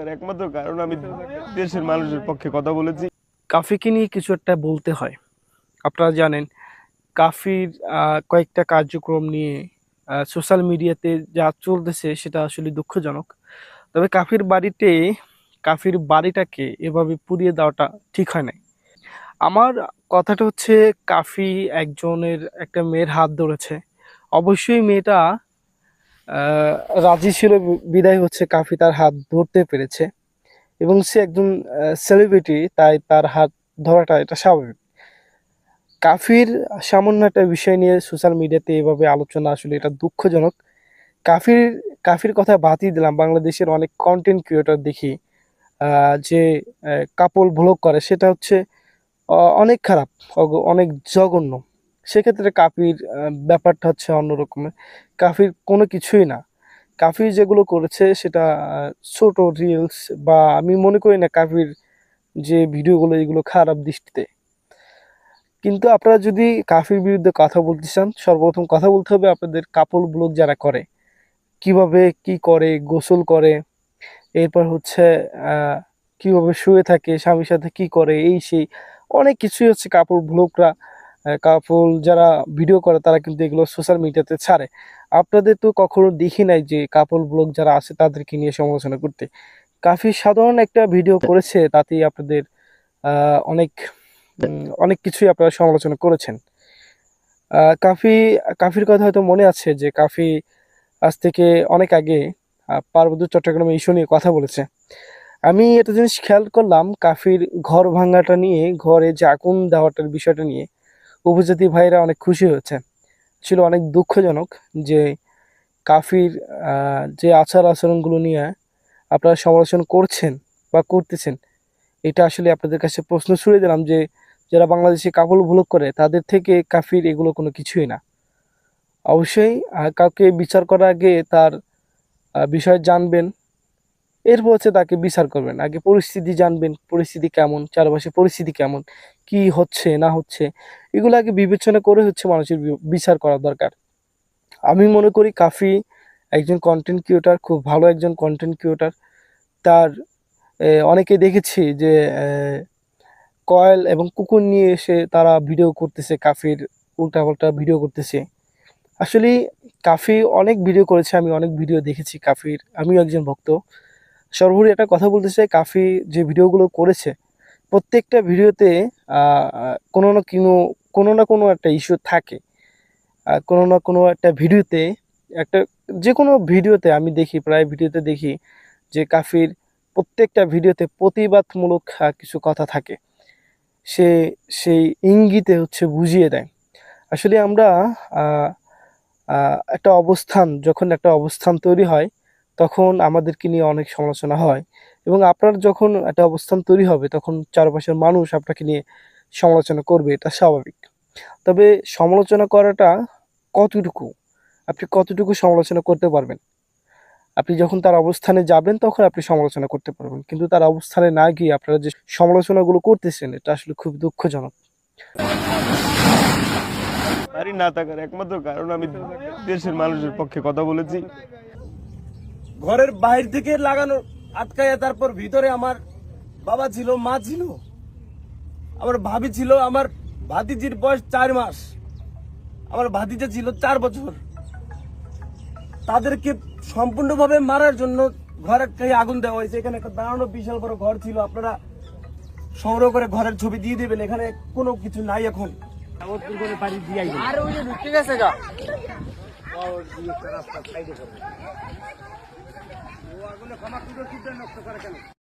থাকার একমাত্র কারণ আমি দেশের মানুষের পক্ষে কথা বলেছি। কাফিকে নিয়ে কিছু একটা বলতে হয়। আপনারা জানেন, কাফির কয়েকটা কার্যক্রম নিয়ে সোশ্যাল মিডিয়াতে যা চলতেছে সেটা আসলে দুঃখজনক। তবে কাফির বাড়িতে, কাফির বাড়িটাকে এভাবে পুড়িয়ে দেওয়াটা ঠিক হয় নাই। আমার কথাটা হচ্ছে, কাফি একজনের একটা মেয়ের হাত ধরেছে। অবশ্যই মেয়েটা রাজি ছিল বিদায় হচ্ছে কাফি, তার হাত ধরতে পেরেছে এবং সে একজন সেলিব্রিটি তাই তার হাত ধরাটা এটা স্বাভাবিক। কাফির সামান্য একটা বিষয় নিয়ে সোশ্যাল মিডিয়াতে এভাবে আলোচনা আসলে এটা দুঃখজনক। কাফির কাফির কথা বাদই দিলাম, বাংলাদেশের অনেক কন্টেন্ট ক্রিয়েটর দেখি যে কাপল ভ্লগ করে, সেটা হচ্ছে অনেক খারাপ অনেক জঘন্য। সেক্ষেত্রে কাফির ব্যাপারটা হচ্ছে অন্যরকমের কাফির কোনো কিছুই না। কাফির যেগুলো করেছে সেটা ছোট রিলস বা আমি মনে করি না কাফির যে ভিডিওগুলো, এগুলো খারাপ দৃষ্টিতে। কিন্তু আপনারা যদি কাফির বিরুদ্ধে কথা বলতে চান, সর্বপ্রথম কথা বলতে হবে আপনাদের কাপড় ব্লগ যারা করে, কীভাবে কি করে, গোসল করে, এরপর হচ্ছে কীভাবে শুয়ে থাকে, স্বামীর সাথে কি করে, এই সেই, অনেক কিছুই হচ্ছে কাপড় ব্লগরা কাপড় যারা ভিডিও করে, তারা কিন্তু এগুলো সোশ্যাল মিডিয়াতে ছাড়ে। আপনাদের তো কখনো দেখি নাই যে কাপড় ব্লগ যারা আছে, তাদেরকে নিয়ে সমালোচনা করতে। কাফি সাধারণ একটা ভিডিও করেছে, তাতেই আপনাদের অনেক অনেক কিছুই আপনারা সমালোচনা করেছেন। কাফি, কাফির কথা হয়তো মনে আছে যে কাফি আজ থেকে অনেক আগে পার্বত্য চট্টগ্রামে ইস্যু নিয়ে কথা বলেছে। আমি একটা জিনিস খেয়াল করলাম, কাফির ঘর ভাঙাটা নিয়ে, ঘরে যে আগুন দেওয়াটার বিষয়টা নিয়ে উপজাতি ভাইরা অনেক খুশি হয়েছে। ছিল অনেক দুঃখজনক যে কাফির যে আচার আচরণগুলো নিয়ে আপনারা সমালোচনা করছেন বা করতেছেন, এটা আসলে আপনাদের কাছে প্রশ্ন ছুড়ে দিলাম যে যারা বাংলাদেশে কাপড় ভুলক করে, তাদের থেকে কাফির এগুলো কোনো কিছুই না। অবশ্যই কাউকে বিচার করার আগে তার বিষয় জানবেন, এরপর হচ্ছে তাকে বিচার করবেন। আগে পরিস্থিতি জানবেন, পরিস্থিতি কেমন, চারপাশে পরিস্থিতি কেমন কি হচ্ছে, না হচ্ছে, এগুলো আগে বিবেচনা করে হচ্ছে মানুষের বিচার করা দরকার। আমি মনে করি কাফি একজন কন্টেন্ট ক্রিয়েটার খুব ভালো একজন কন্টেন্ট ক্রিয়েটার তার অনেকে দেখেছি যে কয়েল এবং কুকুর নিয়ে এসে তারা ভিডিও করতেছে, কাফির উল্টাপাল্টা ভিডিও করতেছে। আসলে কাফি অনেক ভিডিও করেছে, আমি অনেক ভিডিও দেখেছি কাফির, আমিও একজন ভক্ত। সর্বোপরি একটা কথা বলতে চাই, কাফি যে ভিডিওগুলো করেছে প্রত্যেকটা ভিডিওতে কোনো না কোনো কোনো না কোনো একটা ইস্যু থাকে। কোনো না কোনো একটা ভিডিওতে, একটা যে কোনো ভিডিওতে আমি দেখি, প্রায় ভিডিওতে দেখি যে কাফির প্রত্যেকটা ভিডিওতে প্রতিবাদমূলক কিছু কথা থাকে। সে, সেই ইঙ্গিতে হচ্ছে বুঝিয়ে দেয়। আসলে আমরা একটা অবস্থান, যখন একটা অবস্থান তৈরি হয়, তখন আমাদেরকে নিয়ে অনেক সমালোচনা হয়। এবং আপনার যখন একটা অবস্থান তৈরি হবে তখন চারপাশের মানুষ আপনাকে নিয়ে সমালোচনা করবে এটা স্বাভাবিক। তবে সমালোচনা করাটা কতটুকু? আপনি কতটুকু সমালোচনা করতে পারবেন? আপনি যখন তার অবস্থানে যাবেন তখন আপনি সমালোচনা করতে পারবেন। কিন্তু তার অবস্থানে না গিয়ে আপনারা যে সমালোচনাগুলো করতেছেন এটা আসলে খুব দুঃখজনক। বাড়ি না থাকার একমাত্র কারণ আমি দেশের মানুষের পক্ষে কথা বলেছি। ঘরের বাইরে থেকে লাগানো আটকাইয়া তারপর ভিতরে আমার বাবা ছিল মা ছিল। আমার ভাবি ছিল আমার ভাতিজির বয়স চার মাস। আমার ভাতিজা ছিল চার বছর। তাদেরকে সম্পূর্ণভাবে মারার জন্য ঘরে খাই আগুন দেওয়া হয়েছে। এখানে একটা দাঁড়ানো বিশাল বড় ঘর ছিল। আপনারা সংগ্রহ করে ঘরের ছবি দিয়ে দেবেন। এখানে কোনো কিছু নাই এখন। ও আগুনে ক্ষমা সুন্দর সুন্দর নষ্ট করে কেন?